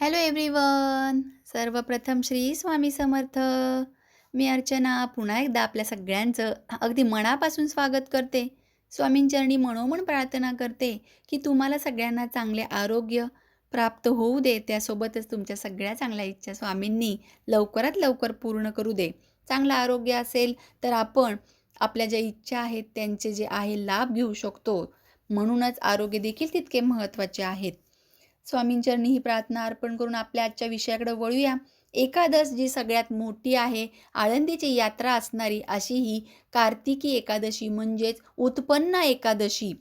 Hello everyone सर्वप्रथम श्री स्वामी समर्थ. मी अर्चना पुन्हा एकदा आपल्या सगळ्यांचं अगदी मनापासून स्वागत करते. स्वामींचरणी मनोमन प्रार्थना करते की तुम्हाला सगळ्यांना चांगले आरोग्य प्राप्त होऊ दे. त्यासोबतच तुमच्या सगळ्या चांगल्या इच्छा स्वामींनी लवकरात लवकर पूर्ण करू दे. चांगलं आरोग्य असेल तर आपण आपल्या ज्या इच्छा आहेत त्यांचे जे आहे लाभ घेऊ शकतो. म्हणूनच आरोग्य देखील तितके महत्त्वाचे आहेत. स्वामींचरणी ही प्रार्थना अर्पण करून आपल्या आजच्या विषयाकडे वळूया. एकादश जी सगळ्यात मोठी आहे आळंदीची यात्रा असणारी अशी ही कार्तिकी एकादशी म्हणजेच उत्पन्न एकादशी.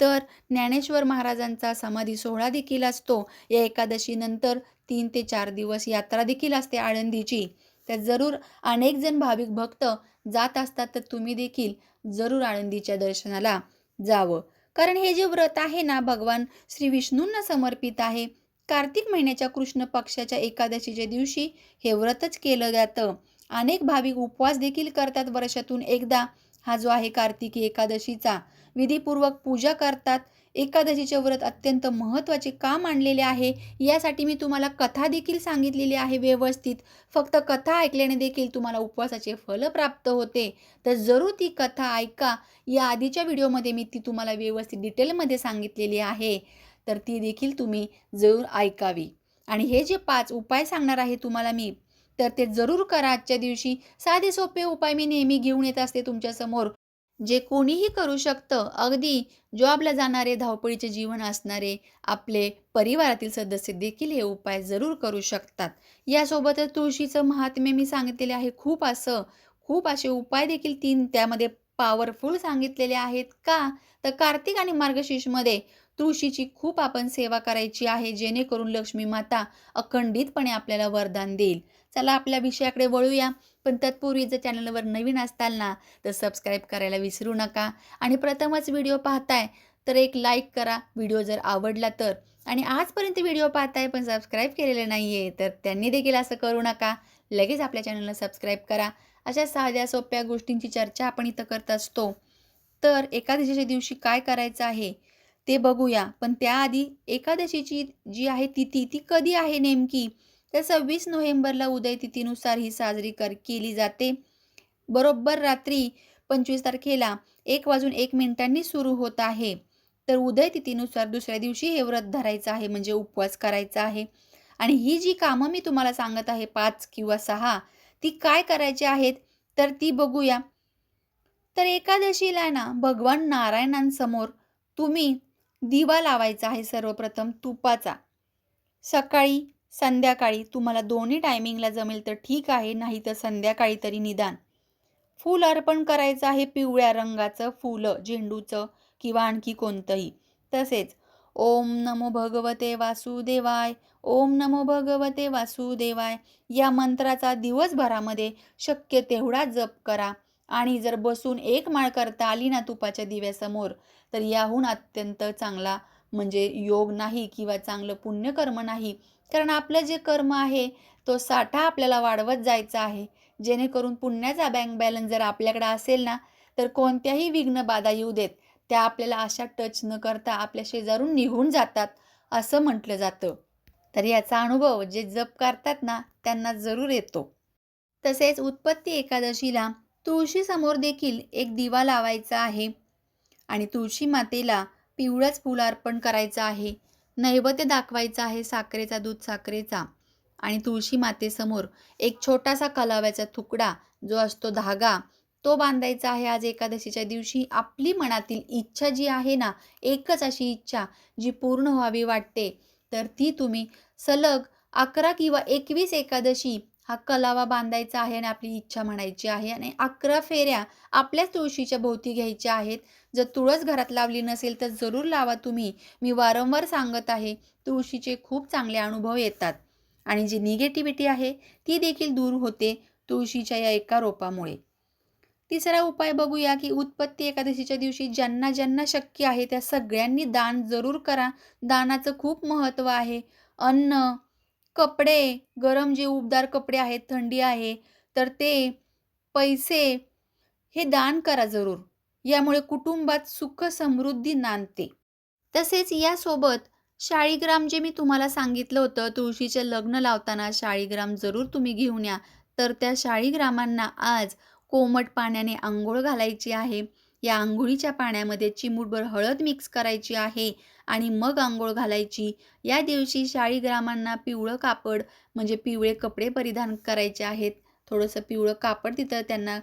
तर ज्ञानेश्वर महाराजांचा समाधी सोहळा देखील असतो. या एकादशीनंतर तीन ते चार दिवस यात्रा देखील असते आळंदीची. तर जरूर अनेक जण भाविक भक्त जात असतात तर तुम्ही देखील जरूर आळंदीच्या दर्शनाला जावं. कारण हे जे व्रत आहे ना भगवान श्री विष्णूंना समर्पित आहे. कार्तिक महिन्याच्या कृष्ण पक्षाच्या एकादशीच्या दिवशी हे व्रतच केलं जातं. अनेक भाविक उपवास देखील करतात वर्षातून एकदा. हा जो आहे कार्तिकी एकादशीचा. विधीपूर्वक पूजा करतात. एकादशीचे व्रत अत्यंत महत्त्वाचे का मानलेले आहे. यासाठी मी तुम्हाला कथा देखील सांगितलेली आहे व्यवस्थित. फक्त कथा ऐकल्याने देखील तुम्हाला उपवासाचे फल प्राप्त होते. तर जरूर ती कथा ऐका. या आधीच्या व्हिडिओमध्ये मी ती तुम्हाला व्यवस्थित डिटेलमध्ये सांगितलेली आहे. तर ती देखील तुम्ही जरूर ऐकावी. आणि हे जे पाच उपाय सांगणार आहे तुम्हाला मी तर ते जरूर करा. आजच्या दिवशी साधे सोपे उपाय मी नेहमी घेऊन येत असते तुमच्यासमोर. जे कोणीही करू शकतं अगदी जॉबला जाणारे धावपळीचे जीवन असणारे आपले परिवारातील सदस्य देखील हे उपाय जरूर करू शकतात. यासोबतच तुळशीचं महात्म्य मी सांगितलेले आहे खूप असं खूप असे उपाय देखील तीन त्यामध्ये पॉवरफुल सांगितलेले आहेत का? तर कार्तिक आणि मार्गशीर्षमध्ये तुळशीची खूप आपण सेवा करायची आहे जेणेकरून लक्ष्मी माता अखंडितपणे आपल्याला वरदान देईल. चला आपल्या विषयाकडे वळूया. पण तत्पूर्वी जर चॅनलवर नवीन असताल ना तर सबस्क्राईब करायला विसरू नका. आणि प्रथमच व्हिडिओ पाहताय तर एक लाईक करा. व्हिडिओ जर आवडला तर. आणि आजपर्यंत व्हिडिओ पाहताय पण सबस्क्राईब केलेलं नाही आहे तर त्यांनी देखील असं करू नका. लगेच आपल्या चॅनलला सबस्क्राईब करा. अशा साध्या सोप्या गोष्टींची चर्चा आपण इथं करत असतो. तर एकादशीच्या दिवशी काय करायचं आहे ते बघूया. पण त्याआधी एकादशीची जी आहे तिथी ती कधी आहे नेमकी? तर सव्वीस नोव्हेंबरला उदय तिथीनुसार ही साजरी कर केली जाते. बरोबर रात्री पंचवीस तारखेला एक वाजून एक मिनिटांनी सुरू होत आहे. तर उदय तिथीनुसार दुसऱ्या दिवशी हे व्रत धरायचं आहे म्हणजे उपवास करायचा आहे. आणि ही जी कामं मी तुम्हाला सांगत आहे पाच किंवा सहा ती काय करायची आहेत? तर ती बघूया. तर एकादशीला ना भगवान नारायणांसमोर तुम्ही दिवा लावायचा आहे सर्वप्रथम तुपाचा. सकाळी संध्याकाळी तुम्हाला दोन्ही टायमिंगला जमेल तर ठीक आहे नाही तर संध्याकाळी तरी निदान. फूल अर्पण करायचं आहे पिवळ्या रंगाचं फुलं झेंडूचं किंवा आणखी कोणतंही. तसेच ओम नमो भगवते वासुदेवाय ओम नमो भगवते वासुदेवाय या मंत्राचा दिवसभरामध्ये शक्य तेवढा जप करा. आणि जर बसून एक माळ करता आली ना तुपाच्या दिव्यासमोर तर याहून अत्यंत चांगला म्हणजे योग नाही किंवा चांगलं पुण्यकर्म नाही कारण आपलं जे कर्म आहे तो साठा आपल्याला वाढवत जायचा आहे. जेणेकरून पुण्याचा बँक बॅलन्स जर आपल्याकडे असेल ना तर कोणत्याही विघ्न बाधा येऊ देत. त्या आपल्याला अशा टच न करता आपल्या शेजारून निघून जातात असं म्हटलं जातं. तर याचा अनुभव जे जप करतात ना त्यांना जरूर येतो. तसेच उत्पत्ती एकादशीला तुळशीसमोर देखील एक दिवा लावायचा आहे. आणि तुळशी मातेला पिवळंच फुल अर्पण करायचं आहे. नैवेद्य दाखवायचा आहे साखरेचा दूध साखरेचा. आणि तुळशी मातेसमोर एक छोटासा कलाव्याचा तुकडा जो असतो धागा तो बांधायचा आहे आज एकादशीच्या दिवशी. आपली मनातील इच्छा जी आहे ना एकच अशी इच्छा जी पूर्ण व्हावी वाटते. तर ती तुम्ही सलग अकरा किंवा एकवीस एकादशी हा कलावा बांधायचा आहे आणि आपली इच्छा म्हणायची आहे आणि अकरा फेऱ्या आपल्याच तुळशीच्या भोवती घ्यायच्या आहेत. जर तुळस घरात लावली नसेल तर जरूर लावा तुम्ही. मी वारंवार सांगत आहे तुळशीचे खूप चांगले अनुभव येतात. आणि जी निगेटिव्हिटी आहे ती देखील दूर होते तुळशीच्या या एका रोपामुळे. तिसरा उपाय बघूया की उत्पत्ती एकादशीच्या दिवशी ज्यांना ज्यांना शक्य आहे त्या सगळ्यांनी दान जरूर करा. दानाचं खूप महत्त्व आहे. अन्न कपडे गरम जे उबदार कपडे आहेत थंडी आहे तर ते पैसे हे दान करा जरूर. यामुळे कुटुंबात सुख समृद्धी नांदते. तसेच यासोबत शाळीग्राम जे मी तुम्हाला सांगितलं होतं तुळशीचे लग्न लावताना शाळीग्राम जरूर तुम्ही घेऊन या. तर त्या शाळीग्रामांना आज कोमट पाण्याने आंघोळ घालायची आहे. या आंघोळीच्या पाण्यामध्ये चिमूटभर हळद मिक्स करायची आहे आणि मग आंघोळ घालायची. या दिवशी शाळीग्रामांना पिवळं कापड म्हणजे पिवळे कपडे परिधान करायचे आहेत. थोडंसं पिवळं कापड तिथं त्यांना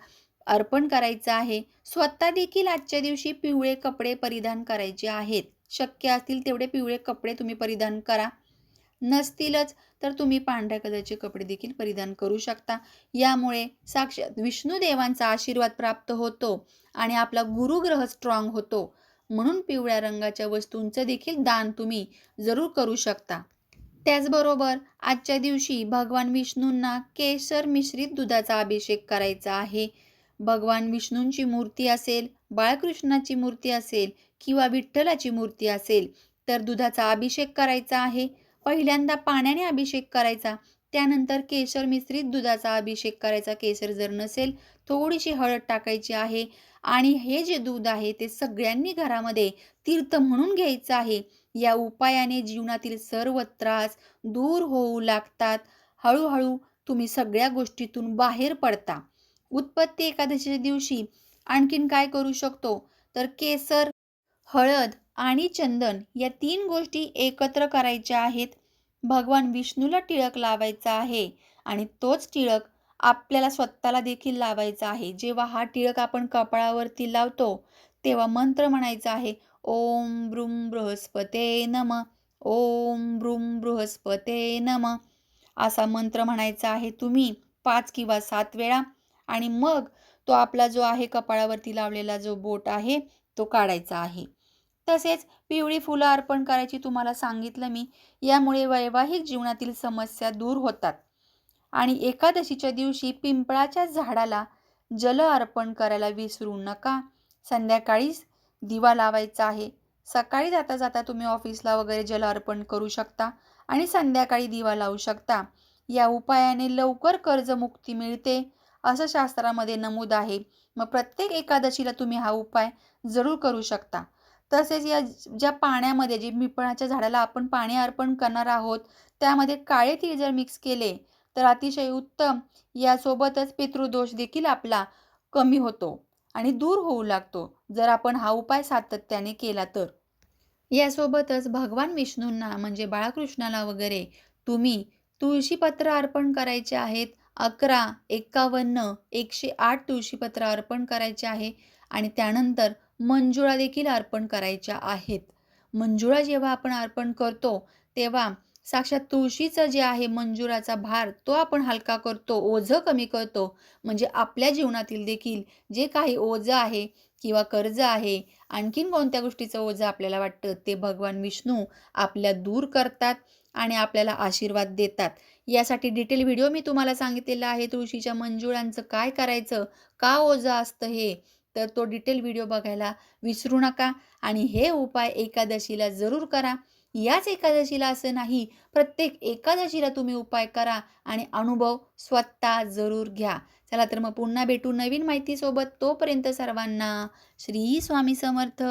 अर्पण करायचं आहे. स्वतः देखील आजच्या दिवशी पिवळे कपडे परिधान करायचे आहेत. शक्य असतील तेवढे पिवळे कपडे तुम्ही परिधान करा. नसतीलच तर तुम्ही पांढऱ्या कलरचे कपडे देखील परिधान करू शकता. यामुळे साक्षात विष्णुदेवांचा आशीर्वाद प्राप्त होतो. आणि आपला गुरुग्रह स्ट्रॉंग होतो. म्हणून पिवळ्या रंगाच्या वस्तूंचं देखील दान तुम्ही जरूर करू शकता. त्याचबरोबर आजच्या दिवशी भगवान विष्णूंना केशर मिश्रित दुधाचा अभिषेक करायचा आहे. भगवान विष्णूंची मूर्ती असेल बाळकृष्णाची मूर्ती असेल किंवा विठ्ठलाची मूर्ती असेल तर दुधाचा अभिषेक करायचा आहे. पहिल्यांदा पाण्याने अभिषेक करायचा त्यानंतर केशर मिश्रित दुधाचा अभिषेक करायचा. केशर जर नसेल थोडीशी हळद टाकायची आहे. आणि हे जे दूध आहे ते सगळ्यांनी घरामध्ये तीर्थ म्हणून घ्यायचं आहे. या उपायाने जीवनातील सर्व त्रास दूर होऊ लागतात. हळूहळू तुम्ही सगळ्या गोष्टीतून बाहेर पडता. उत्पत्ती एकादशीच्या दिवशी आणखीन काय करू शकतो? तर केसर हळद आणि चंदन या तीन गोष्टी एकत्र करायच्या आहेत. भगवान विष्णूला टिळक लावायचा आहे आणि तोच टिळक आपल्याला स्वतःला देखील लावायचा आहे. जेव्हा हा टिळक आपण कपाळावरती लावतो तेव्हा मंत्र म्हणायचा आहे ओम ब्रुम बृहस्पते नम ओम ब्रुम बृहस्पते नम. असा मंत्र म्हणायचा आहे तुम्ही पाच किंवा सात वेळा आणि मग तो आपला जो आहे कपाळावरती लावलेला जो बोट आहे तो काढायचा आहे. तसेच पिवळी फुलं अर्पण करायची तुम्हाला सांगितलं मी. यामुळे वैवाहिक जीवनातील समस्या दूर होतात. आणि एकादशीच्या दिवशी पिंपळाच्या झाडाला जल अर्पण करायला विसरू नका. संध्याकाळीच दिवा लावायचा आहे. सकाळी जाता जाता तुम्ही ऑफिसला वगैरे जल अर्पण करू शकता आणि संध्याकाळी दिवा लावू शकता. या उपायाने लवकर कर्जमुक्ती मिळते असं शास्त्रामध्ये नमूद आहे. मग प्रत्येक एकादशीला तुम्ही हा उपाय जरूर करू शकता. तसेच या ज्या पाण्यामध्ये जे पिंपळाच्या झाडाला आपण पाणी अर्पण करणार आहोत त्यामध्ये काळे तीळ जर मिक्स केले तर अतिशय उत्तम. यासोबतच पितृदोष देखील आपला कमी होतो आणि दूर होऊ लागतो जर आपण हा उपाय सातत्याने केला तर. यासोबतच भगवान विष्णूंना म्हणजे बाळकृष्णाला वगैरे तुम्ही तुळशीपत्र अर्पण करायचे आहेत. अकरा एकावन्न एकशे आठ तुळशीपत्र अर्पण करायचे आहे आणि त्यानंतर मंजुळा देखील अर्पण करायच्या आहेत. मंजुळा जेव्हा आपण अर्पण करतो तेव्हा साक्षात तुळशीचं जे आहे मंजुराचा भार तो आपण हलका करतो ओझं कमी करतो. म्हणजे आपल्या जीवनातील देखील जे काही ओझं आहे किंवा कर्ज आहे आणखीन कोणत्या गोष्टीचं ओझं आपल्याला वाटतं ते भगवान विष्णू आपल्या दूर करतात आणि आपल्याला आशीर्वाद देतात. यासाठी डिटेल व्हिडिओ मी तुम्हाला सांगितलेला आहे तुळशीच्या मंजुळांचं काय करायचं का ओझं असतं हे. तर तो डिटेल व्हिडिओ बघायला विसरू नका आणि हे उपाय एकादशीला जरूर करा. याच एकादशीला असं नाही. प्रत्येक एकादशीला तुम्ही उपाय करा आणि अनुभव स्वतः जरूर घ्या. चला तर मग पुन्हा भेटू नवीन माहितीसोबत. तोपर्यंत सर्वांना श्री स्वामी समर्थ.